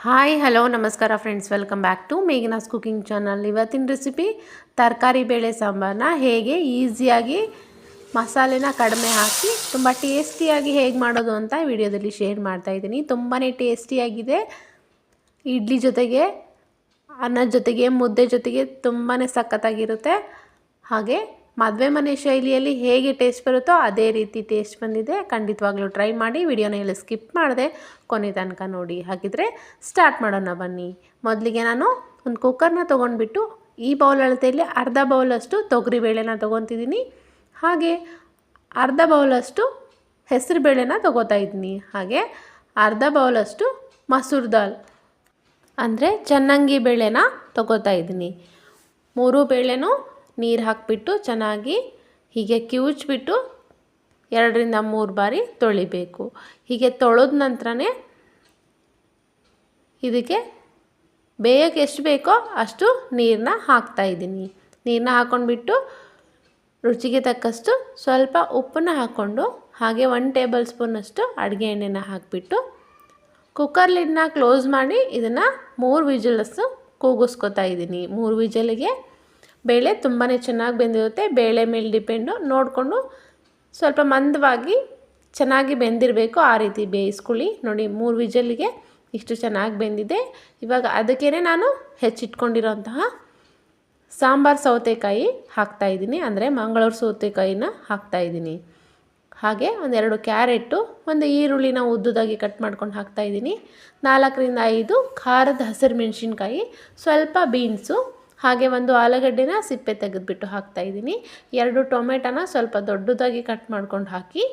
Hi hello ನಮಸ್ಕಾರ friends welcome back to Meghana's cooking channel ಇವತ್ತಿನ recipe ತರಕಾರಿ ಬೇಳೆ ಸಾಂಬಾರನ್ನ ಹೇಗೆ ಈಸಿಯಾಗಿ ಮಸಾಲೆನ ಕಡಿಮೆ ಹಾಕಿ ತುಂಬ ಟೇಸ್ಟಿಯಾಗಿ ಹೇಗೆ ಮಾಡೋದು ಅಂತ ವಿಡಿಯೋದಲ್ಲಿ ಶೇರ್ ಮಾಡ್ತಾ ಇದ್ದೀನಿ. ತುಂಬಾ ಟೇಸ್ಟಿಯಾಗಿದೆ ಇಡ್ಲಿ ಜೊತೆಗೆ ಅನ್ನದ ಜೊತೆಗೆ, ಮುದ್ದೆ ಜೊತೆಗೆ ತುಂಬಾ ಸಖತ್ತಾಗಿರುತ್ತೆ. ಹಾಗೆ ಮದುವೆ ಮನೆ ಶೈಲಿಯಲ್ಲಿ ಹೇಗೆ ಟೇಸ್ಟ್ ಬರುತ್ತೋ ಅದೇ ರೀತಿ ಟೇಸ್ಟ್ ಬಂದಿದೆ. ಖಂಡಿತವಾಗ್ಲೂ ಟ್ರೈ ಮಾಡಿ ವಿಡಿಯೋನ ಎಲ್ಲ ಸ್ಕಿಪ್ ಮಾಡಿದೆ. ಕೊನೆ ತನಕ ನೋಡಿ. ಹಾಗಿದ್ರೆ ಸ್ಟಾರ್ಟ್ ಮಾಡೋಣ ಬನ್ನಿ. ಮೊದಲಿಗೆ ನಾನು ಒಂದು ಕುಕ್ಕರ್ನ ತೊಗೊಂಡ್ಬಿಟ್ಟು ಈ ಬೌಲ್ ಅಳತೆಯಲ್ಲಿ ಅರ್ಧ ಬೌಲಷ್ಟು ತೊಗರಿಬೇಳೆನ ತೊಗೊತಿದ್ದೀನಿ. ಹಾಗೆ ಅರ್ಧ ಬೌಲಷ್ಟು ಹೆಸರು ಬೇಳೆನ ತೊಗೋತಾ ಇದ್ದೀನಿ. ಹಾಗೆ ಅರ್ಧ ಬೌಲಷ್ಟು ಮಸೂರ್ ದಾಲ್, ಅಂದರೆ ಚೆನ್ನಂಗಿ ಬೇಳೆನ ತೊಗೋತಾ ಇದ್ದೀನಿ. ಮೂರು ಬೇಳೆನೂ ನೀರು ಹಾಕಿಬಿಟ್ಟು ಚೆನ್ನಾಗಿ ಹೀಗೆ ಕಿವುಚ್ಬಿಟ್ಟು ಎರಡರಿಂದ ಮೂರು ಬಾರಿ ತೊಳಿಬೇಕು. ಹೀಗೆ ತೊಳೆದ ನಂತರನೇ ಇದಕ್ಕೆ ಬೇಯಕ್ಕೆ ಎಷ್ಟು ಬೇಕೋ ಅಷ್ಟು ನೀರನ್ನ ಹಾಕ್ತಾಯಿದ್ದೀನಿ ನೀರನ್ನ ಹಾಕ್ಕೊಂಡ್ಬಿಟ್ಟು ರುಚಿಗೆ ತಕ್ಕಷ್ಟು ಸ್ವಲ್ಪ ಉಪ್ಪನ್ನ ಹಾಕ್ಕೊಂಡು ಹಾಗೆ ಒನ್ ಟೇಬಲ್ ಸ್ಪೂನಷ್ಟು ಅಡುಗೆ ಎಣ್ಣೆನ ಹಾಕಿಬಿಟ್ಟು ಕುಕ್ಕರ್ ಲಿಡ್ನ ಕ್ಲೋಸ್ ಮಾಡಿ ಇದನ್ನು ಮೂರು ವಿಜಲಸ್ಸು ಕೂಗಿಸ್ಕೊತಾ ಇದ್ದೀನಿ. ಮೂರು ವಿಜಲಿಗೆ ಬೇಳೆ ತುಂಬಾ ಚೆನ್ನಾಗಿ ಬೆಂದಿರುತ್ತೆ. ಬೇಳೆ ಮೇಲೆ ಡಿಪೆಂಡು ನೋಡಿಕೊಂಡು ಸ್ವಲ್ಪ ಮಂದವಾಗಿ ಚೆನ್ನಾಗಿ ಬೆಂದಿರಬೇಕು ಆ ರೀತಿ ಬೇಯಿಸ್ಕೊಳ್ಳಿ. ನೋಡಿ, ಮೂರು ವಿಜಲ್ಲಿಗೆ ಇಷ್ಟು ಚೆನ್ನಾಗಿ ಬೆಂದಿದೆ. ಇವಾಗ ಅದಕ್ಕೇ ನಾನು ಹೆಚ್ಚಿಟ್ಕೊಂಡಿರೋಂತಹ ಸಾಂಬಾರು ಸೌತೆಕಾಯಿ ಹಾಕ್ತಾಯಿದ್ದೀನಿ ಅಂದರೆ ಮಂಗಳೂರು ಸೌತೆಕಾಯಿನ ಹಾಕ್ತಾಯಿದ್ದೀನಿ ಹಾಗೆ ಒಂದೆರಡು ಕ್ಯಾರೆಟು, ಒಂದು ಈರುಳ್ಳಿನ ಉದ್ದುದಾಗಿ ಕಟ್ ಮಾಡ್ಕೊಂಡು ಹಾಕ್ತಾಯಿದ್ದೀನಿ ನಾಲ್ಕರಿಂದ ಐದು ಖಾರದ ಹಸಿರು ಮೆಣಸಿನ್ಕಾಯಿ, ಸ್ವಲ್ಪ ಬೀನ್ಸು ಹಾಗೆ ಒಂದು ಆಲೂಗಡ್ಡೆನ ಸಿಪ್ಪೆ ತೆಗೆದುಬಿಟ್ಟು ಹಾಕ್ತಾಯಿದ್ದೀನಿ ಎರಡು ಟೊಮೆಟೊನ ಸ್ವಲ್ಪ ದೊಡ್ಡದಾಗಿ ಕಟ್ ಮಾಡ್ಕೊಂಡು ಹಾಕಿ,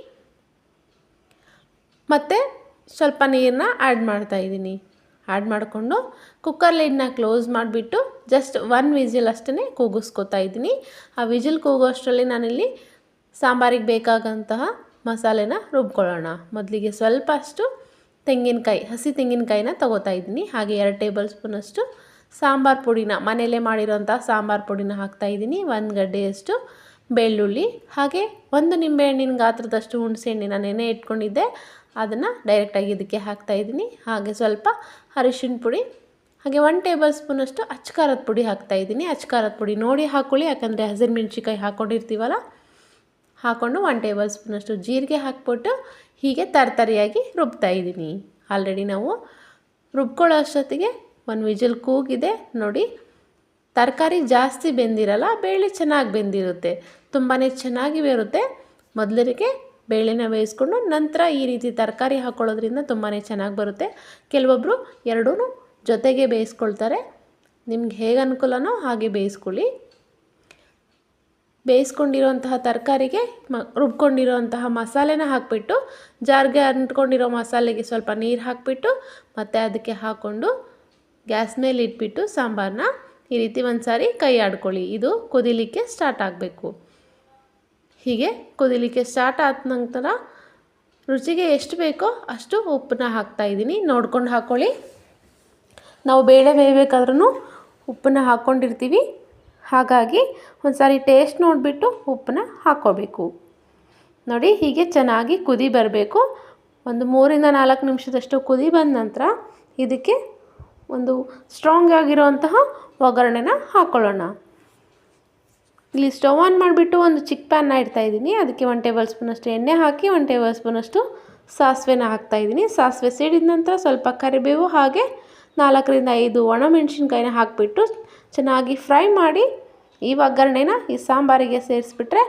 ಮತ್ತು ಸ್ವಲ್ಪ ನೀರನ್ನ ಆ್ಯಡ್ ಮಾಡ್ತಾಯಿದ್ದೀನಿ ಆ್ಯಡ್ ಮಾಡಿಕೊಂಡು ಕುಕ್ಕರ್ ಲೈಡ್ನ ಕ್ಲೋಸ್ ಮಾಡಿಬಿಟ್ಟು ಜಸ್ಟ್ ಒನ್ ವಿಜಿಲ್ ಅಷ್ಟೇ ಕೂಗಿಸ್ಕೊತಾ ಇದ್ದೀನಿ. ಆ ವಿಜಿಲ್ ಕೂಗೋ ಅಷ್ಟರಲ್ಲಿ ನಾನಿಲ್ಲಿ ಸಾಂಬಾರಿಗೆ ಬೇಕಾಗಂತಹ ಮಸಾಲೆನ ರುಬ್ಕೊಳ್ಳೋಣ. ಮೊದಲಿಗೆ ಸ್ವಲ್ಪ ಅಷ್ಟು ತೆಂಗಿನಕಾಯಿ, ಹಸಿ ತೆಂಗಿನಕಾಯಿನ ತೊಗೋತಾ ಇದ್ದೀನಿ. ಹಾಗೆ ಎರಡು ಟೇಬಲ್ ಸ್ಪೂನಷ್ಟು ಸಾಂಬಾರು ಪುಡಿನ, ಮನೆಯಲ್ಲೇ ಮಾಡಿರೋಂಥ ಸಾಂಬಾರು ಪುಡಿನ ಹಾಕ್ತಾಯಿದ್ದೀನಿ ಒಂದು ಗಡ್ಡೆಯಷ್ಟು ಬೆಳ್ಳುಳ್ಳಿ, ಹಾಗೆ ಒಂದು ನಿಂಬೆಹಣ್ಣಿನ ಗಾತ್ರದಷ್ಟು ಹುಣಸೆಹಣ್ಣಿನ ನೆನೆ ಇಟ್ಕೊಂಡಿದ್ದೆ. ಅದನ್ನು ಡೈರೆಕ್ಟಾಗಿ ಇದಕ್ಕೆ ಹಾಕ್ತಾಯಿದ್ದೀನಿ ಹಾಗೆ ಸ್ವಲ್ಪ ಅರಿಶಿನ ಪುಡಿ, ಹಾಗೆ ಒನ್ ಟೇಬಲ್ ಸ್ಪೂನಷ್ಟು ಅಚ್ಕಾರದ ಪುಡಿ ಹಾಕ್ತಾಯಿದ್ದೀನಿ ಅಚ್ಕಾರದ ಪುಡಿ ನೋಡಿ ಹಾಕ್ಕೊಳ್ಳಿ ಯಾಕಂದರೆ ಹಸಿರು ಮೆಣಸಿಕಾಯಿ ಹಾಕ್ಕೊಂಡಿರ್ತೀವಲ್ಲ ಹಾಕ್ಕೊಂಡು ಒನ್ ಟೇಬಲ್ ಸ್ಪೂನಷ್ಟು ಜೀರಿಗೆ ಹಾಕ್ಬಿಟ್ಟು ಹೀಗೆ ತರತರಿಯಾಗಿ ರುಬ್ತಾ ಇದ್ದೀನಿ. ಆಲ್ರೆಡಿ ನಾವು ರುಬ್ಕೊಳ್ಳೋ ಅಷ್ಟೊತ್ತಿಗೆ ಒಂದು ವಿಜಲ್ ಕೂಗಿದೆ ನೋಡಿ. ತರಕಾರಿ ಜಾಸ್ತಿ ಬೆಂದಿರಲ್ಲ, ಬೇಳೆ ಚೆನ್ನಾಗಿ ಬೆಂದಿರುತ್ತೆ. ತುಂಬಾ ಚೆನ್ನಾಗಿ ಬೇರುತ್ತೆ. ಮೊದಲಿಗೆ ಬೇಳೆನ ಬೇಯಿಸ್ಕೊಂಡು ನಂತರ ಈ ರೀತಿ ತರಕಾರಿ ಹಾಕ್ಕೊಳ್ಳೋದ್ರಿಂದ ತುಂಬಾ ಚೆನ್ನಾಗಿ ಬರುತ್ತೆ. ಕೆಲವೊಬ್ಬರು ಎರಡೂ ಜೊತೆಗೆ ಬೇಯಿಸ್ಕೊಳ್ತಾರೆ. ನಿಮ್ಗೆ ಹೇಗೆ ಅನುಕೂಲನೋ ಹಾಗೆ ಬೇಯಿಸ್ಕೊಳ್ಳಿ. ಬೇಯಿಸ್ಕೊಂಡಿರೋಂತಹ ತರಕಾರಿಗೆ ಮ, ರುಬ್ಕೊಂಡಿರೋಂತಹ ಮಸಾಲೆನ ಹಾಕಿಬಿಟ್ಟು, ಜಾರ್ಗೆ ಅಂಟ್ಕೊಂಡಿರೋ ಮಸಾಲೆಗೆ ಸ್ವಲ್ಪ ನೀರು ಹಾಕಿಬಿಟ್ಟು, ಮತ್ತು ಅದಕ್ಕೆ ಹಾಕ್ಕೊಂಡು ಗ್ಯಾಸ್ ಮೇಲೆ ಇಟ್ಬಿಟ್ಟು ಸಾಂಬಾರನ್ನ ಈ ರೀತಿ ಒಂದು ಸಾರಿ ಕೈ ಆಡ್ಕೊಳ್ಳಿ. ಇದು ಕುದಿಲಿಕ್ಕೆ ಸ್ಟಾರ್ಟ್ ಆಗಬೇಕು. ಹೀಗೆ ಕುದಿಲಿಕ್ಕೆ ಸ್ಟಾರ್ಟ್ ಆದ ನಂತರ ರುಚಿಗೆ ಎಷ್ಟು ಬೇಕೋ ಅಷ್ಟು ಉಪ್ಪನ್ನ ಹಾಕ್ತಾಯಿದ್ದೀನಿ ನೋಡ್ಕೊಂಡು ಹಾಕ್ಕೊಳ್ಳಿ ನಾವು ಬೇಳೆ ಬೇಯಬೇಕಾದ್ರೂ ಉಪ್ಪನ್ನ ಹಾಕ್ಕೊಂಡಿರ್ತೀವಿ ಹಾಗಾಗಿ ಒಂದು ಸಾರಿ ಟೇಸ್ಟ್ ನೋಡಿಬಿಟ್ಟು ಉಪ್ಪನ್ನ ಹಾಕ್ಕೋಬೇಕು. ನೋಡಿ ಹೀಗೆ ಚೆನ್ನಾಗಿ ಕುದಿ ಬರಬೇಕು. ಒಂದು ಮೂರಿಂದ ನಾಲ್ಕು ನಿಮಿಷದಷ್ಟು ಕುದಿ ಬಂದ ನಂತರ ಇದಕ್ಕೆ ಒಂದು ಸ್ಟ್ರಾಂಗ್ ಆಗಿರುವಂತಹ ಒಗ್ಗರಣೆನ ಹಾಕ್ಕೊಳ್ಳೋಣ ಇಲ್ಲಿ ಸ್ಟವ್ ಆನ್ ಮಾಡಿಬಿಟ್ಟು ಒಂದು ಚಿಕ್ಕ ಪ್ಯಾನ್ನ ಇಡ್ತಾಯಿದ್ದೀನಿ ಅದಕ್ಕೆ ಒನ್ ಟೇಬಲ್ ಸ್ಪೂನಷ್ಟು ಎಣ್ಣೆ ಹಾಕಿ ಒನ್ ಟೇಬಲ್ ಸ್ಪೂನಷ್ಟು ಸಾಸಿವೆನ ಹಾಕ್ತಾಯಿದ್ದೀನಿ ಸಾಸಿವೆ ಸಿಡಿದ ನಂತರ ಸ್ವಲ್ಪ ಕರಿಬೇವು ಹಾಗೆ ನಾಲ್ಕರಿಂದ ಐದು ಒಣಮೆಣಸಿನ್ಕಾಯಿನ ಹಾಕಿಬಿಟ್ಟು ಚೆನ್ನಾಗಿ ಫ್ರೈ ಮಾಡಿ ಈ ಒಗ್ಗರಣೆನ ಈ ಸಾಂಬಾರಿಗೆ ಸೇರಿಸ್ಬಿಟ್ರೆ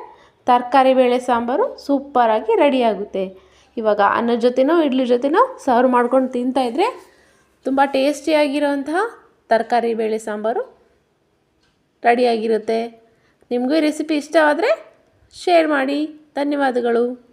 ತರಕಾರಿ ಬೇಳೆ ಸಾಂಬಾರು ಸೂಪರಾಗಿ ರೆಡಿಯಾಗುತ್ತೆ ಇವಾಗ ಅನ್ನದ ಜೊತೆನೋ, ಇಡ್ಲಿ ಜೊತೆನೋ ಸರ್ವ್ ಮಾಡ್ಕೊಂಡು ತಿಂತಾಯಿದ್ರೆ ತುಂಬ ಟೇಸ್ಟಿಯಾಗಿರೋಂತಹ ತರಕಾರಿ ಬೇಳೆ ಸಾಂಬಾರು ರೆಡಿಯಾಗಿರುತ್ತೆ. ನಿಮಗೂ ಈ ರೆಸಿಪಿ ಇಷ್ಟವಾದರೆ ಶೇರ್ ಮಾಡಿ. ಧನ್ಯವಾದಗಳು.